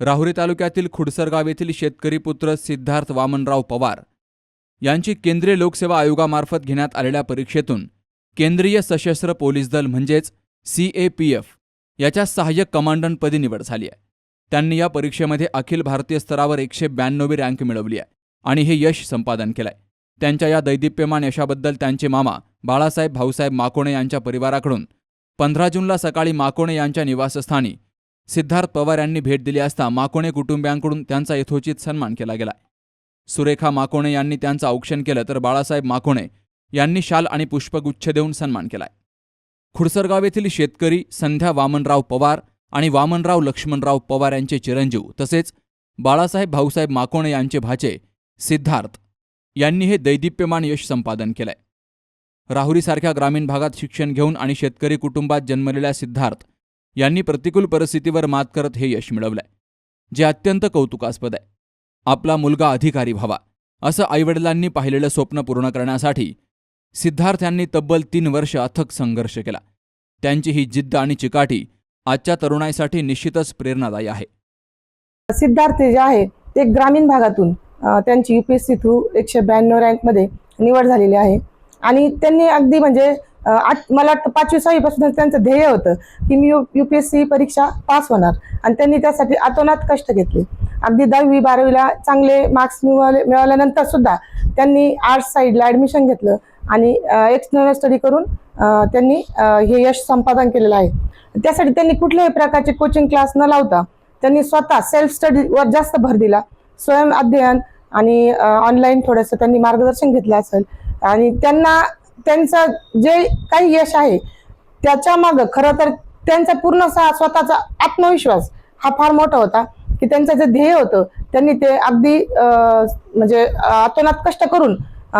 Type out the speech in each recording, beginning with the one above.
राहुरी तालुक्यातील खुडसरगाव येथील शेतकरी पुत्र सिद्धार्थ वामनराव पवार यांची केंद्रीय लोकसेवा आयोगामार्फत घेण्यात आलेल्या परीक्षेतून केंद्रीय सशस्त्र पोलीस दल म्हणजेच सी ए पी एफ याच्या सहाय्यक कमांडंटपदी निवड झाली आहे. त्यांनी या परीक्षेमध्ये अखिल भारतीय स्तरावर एकशे ब्याण्णवी रँक मिळवली आहे आणि हे यश संपादन केलंय. त्यांच्या या दैदिप्यमान यशाबद्दल त्यांचे मामा बाळासाहेब भाऊसाहेब माकोणे यांच्या परिवाराकडून पंधरा जूनला सकाळी माकोणे यांच्या निवासस्थानी सिद्धार्थ पवार यांनी भेट दिली असता माकोणे कुटुंबियांकडून त्यांचा यथोचित सन्मान केला गेला. सुरेखा माकोणे यांनी त्यांचं औक्षण केलं तर बाळासाहेब माकोणे यांनी शाल आणि पुष्पगुच्छ देऊन सन्मान केलाय. खुडसरगाव येथील शेतकरी संध्या वामनराव पवार आणि वामनराव लक्ष्मणराव पवार यांचे चिरंजीव तसेच बाळासाहेब भाऊसाहेब माकोणे यांचे भाचे सिद्धार्थ यांनी हे दैदिप्यमान यश संपादन केलंय. राहुरीसारख्या ग्रामीण भागात शिक्षण घेऊन आणि शेतकरी कुटुंबात जन्मलेल्या सिद्धार्थ यांनी प्रतिकूल परिस्थितीवर मात करत हे यश मिळवलंय. जे अत्यंत कौतुकास्पद आहे. आपला मुलगा अधिकारी व्हावा असं आईवडिलांनी पाहिलेलं स्वप्न पूर्ण करण्यासाठी सिद्धार्थ यांनी तब्बल तीन वर्ष अथक संघर्ष केला. त्यांची ही जिद्द आणि चिकाटी आजच्या तरुणाईसाठी निश्चितच प्रेरणादायी आहे. सिद्धार्थ जे आहे ते ग्रामीण भागातून त्यांची यूपीएससी थ्रू एकशे ब्याण्णव रँकमध्ये निवड झालेली आहे. आणि त्यांनी अगदी म्हणजे आठ मला वाटतं पाचवी सहावीपासून त्यांचं ध्येय होतं की मी यू पी एस सी परीक्षा पास होणार. आणि त्यांनी त्यासाठी आतोनात कष्ट घेतले. अगदी दहावी बारावीला चांगले मार्क्स मिळवले मिळवल्यानंतर सुद्धा त्यांनी आर्ट्स साईडला ॲडमिशन घेतलं आणि एक्सटर्नल स्टडी करून त्यांनी हे यश संपादन केलेलं आहे. त्यासाठी त्यांनी कुठल्याही प्रकारचे कोचिंग क्लास न लावता त्यांनी स्वतः सेल्फ स्टडीवर जास्त भर दिला. स्वयं अध्ययन आणि ऑनलाईन थोडंसं त्यांनी मार्गदर्शन घेतलं असेल. आणि त्यांना त्यांचं जे काही यश आहे त्याच्या माग खरं तर त्यांचा पूर्ण स्वतःचा आत्मविश्वास हा फार मोठा होता की त्यांचं जे ध्येय होतं त्यांनी ते अगदी म्हणजे अतोनात कष्ट करून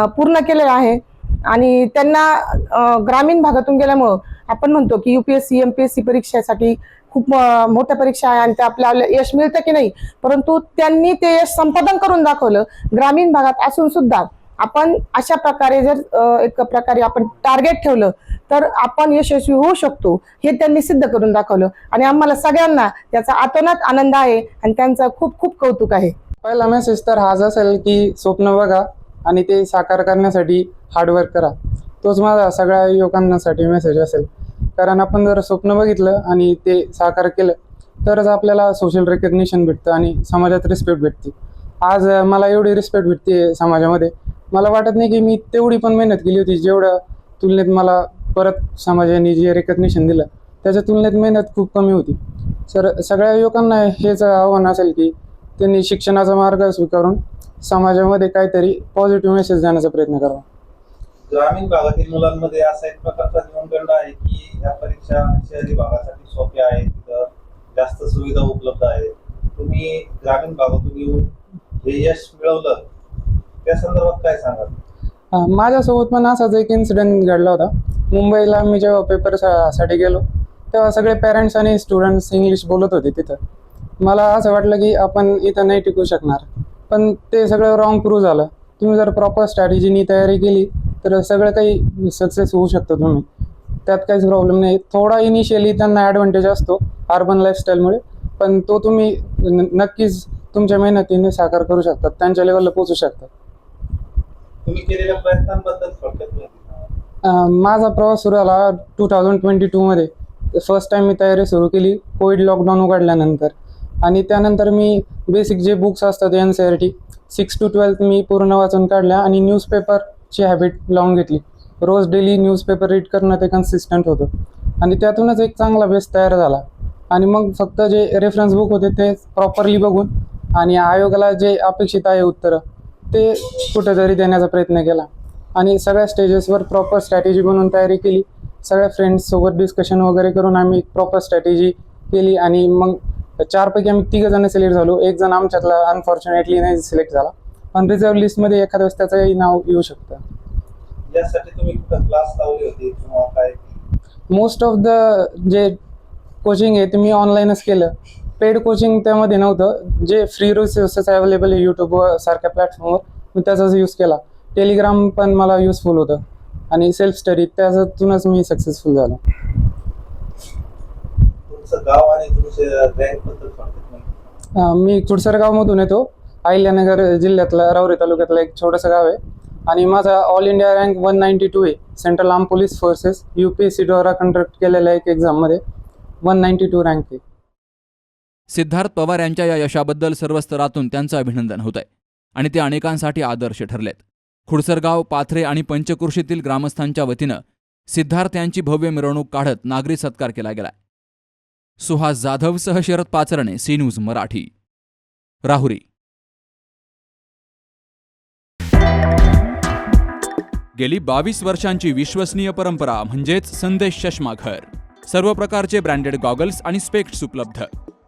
पूर्ण केलेलं आहे. आणि त्यांना ग्रामीण भागातून गेल्यामुळं आपण म्हणतो की युपीएससी एमपीएससी परीक्षेसाठी खूप मोठ्या परीक्षा आहे आणि ते आपल्याला यश मिळतं की नाही परंतु त्यांनी ते यश संपादन करून दाखवलं ग्रामीण भागात असून सुद्धा आपण अशा प्रकारे जर एक प्रकारे आपण टार्गेट ठेवलं तर आपण यशस्वी होऊ शकतो. हे त्यांनी सिद्ध करून दाखवलं. आणि आम्हाला सगळ्यांना त्याचा अतोनात आनंद आहे आणि त्यांचा खूप खूप कौतुक आहे. पहिला मेसेज तर हाच असेल की स्वप्न बघा आणि ते साकार करण्यासाठी हार्डवर्क करा. तोच माझा सगळ्या युवकांसाठी मेसेज असेल. कारण आपण जर स्वप्न बघितलं आणि ते साकार केलं तरच आपल्याला सोशल रेकग्निशन भेटतं आणि समाजात रिस्पेक्ट भेटते. आज मला एवढी रिस्पेक्ट भेटते समाजामध्ये. मला वाटत नाही की मी तेवढी पण मेहनत केली होती जेवढं तुलनेत मला परत समाजाने जे रेकग्नेशन दिलं त्याच्या तुलनेत मेहनत खूप कमी होती. सर सगळ्या युवकांना हेच आव्हान असेल की त्यांनी शिक्षणाचा मार्ग स्वीकारून समाजामध्ये काहीतरी पॉझिटिव्ह मेसेज देण्याचा प्रयत्न करावा. ग्रामीण भागातील मुलांमध्ये असा एक प्रकारचा न्यूनगंड आहे की या परीक्षा शहरी भागासाठी सोप्या आहेत तिथं जास्त सुविधा उपलब्ध आहेत. तुम्ही ग्रामीण भागातून येऊन हे यश मिळवलं त्या संदर्भात काय सांगाल? माझ्यासोबत पण असाच एक इन्सिडेंट घडला होता. मुंबईला मी जेव्हा पेपरसाठी गेलो तेव्हा सगळे पेरेंट्स आणि स्टुडंट्स इंग्लिश बोलत होते तिथं. मला असं वाटलं की आपण इथं नाही टिकू शकणार. पण ते सगळं रॉंग प्रूव्ह झालं. तुम्ही जर प्रॉपर स्ट्रॅटेजीनी तयारी केली तर सगळं काही सक्सेस होऊ शकतं तुम्ही. त्यात काहीच प्रॉब्लेम नाही. थोडा इनिशियली त्यांना ॲडव्हान्टेज असतो अर्बन लाईफस्टाईलमुळे पण तो तुम्ही न- नक्कीच तुमच्या मेहनतीने साकार करू शकतात त्यांच्या लेवलला पोचू शकतात तुम्ही केलेल्या प्रयत्नांबद्दल थोडक्यात माहिती माझा प्रवास सुरू झाला टू थाउजंड ट्वेंटी टूमध्ये फर्स्ट टाईम मी तयारी सुरू केली कोविड लॉकडाऊन उघडल्यानंतर. आणि त्यानंतर मी बेसिक जे बुक्स असतात N C R T six to twelfth मी पूर्ण वाचून काढल्या आणि न्यूजपेपरची हॅबिट लावून घेतली. रोज डेली न्यूजपेपर रीड करणं ते कन्सिस्टंट होतं. आणि त्यातूनच एक चांगला बेस तयार झाला. आणि मग फक्त जे रेफरन्स बुक होते ते प्रॉपरली बघून आणि आयोगाला जे अपेक्षित आहे उत्तरं ते कुठेतरी देण्याचा प्रयत्न केला. आणि सगळ्या स्टेजेसवर प्रॉपर स्ट्रॅटेजी बनवून तयारी केली. सगळ्या फ्रेंड्ससोबत डिस्कशन वगैरे करून आम्ही प्रॉपर स्ट्रॅटेजी केली आणि मग चारपैकी आम्ही तिघ जण सिलेक्ट झालो. एक जण आमच्यातला अनफॉर्च्युनेटली नाही सिलेक्ट झाला. पण रिझर्व्ह लिस्टमध्ये एखाद्या वेळेस त्याचंही नाव येऊ शकतं. यासाठी तुम्ही कुठं क्लास लावले होते किंवा काय? मोस्ट ऑफ द जे कोचिंग आहे ते मी ऑनलाईनच केलं. पेड कोचिंग त्यामध्ये नव्हतं. जे फ्री रिसोर्सेस अवेलेबल आहे यूट्यूब सारख्या प्लॅटफॉर्मवर मी त्याचाच यूज केला. टेलिग्राम पण मला युजफुल होतं. आणि सेल्फ स्टडी त्याच्यातूनच मी सक्सेसफुल झालो. मी कुडसरगावमधून येतो. अहिल्यानगर जिल्ह्यातलं रावरी तालुक्यातलं एक छोटंसं गाव आहे. आणि माझा all India rank one ninety two आहे. Central arm police forces U P S सीद्वारा कंडक्ट केलेल्या एक एक्झाममध्ये वन नाईन्टी टू रँक आहे. सिद्धार्थ पवार यांच्या या यशाबद्दल सर्व स्तरातून त्यांचं अभिनंदन होत आहे आणि ते अनेकांसाठी आदर्श ठरलेत. खुडसरगाव पाथरे आणि पंचकृषीतील ग्रामस्थांच्या वतीनं सिद्धार्थ यांची भव्य मिरवणूक काढत नागरी सत्कार केला गेलाय. सुहास जाधव सह शरद पाचरणे सी न्यूज मराठी. राहुरी. गेली बावीस वर्षांची विश्वसनीय परंपरा म्हणजेच संदेश चष्मा घर. सर्व प्रकारचे ब्रँडेड गॉगल्स आणि स्पेक्ट्स उपलब्ध.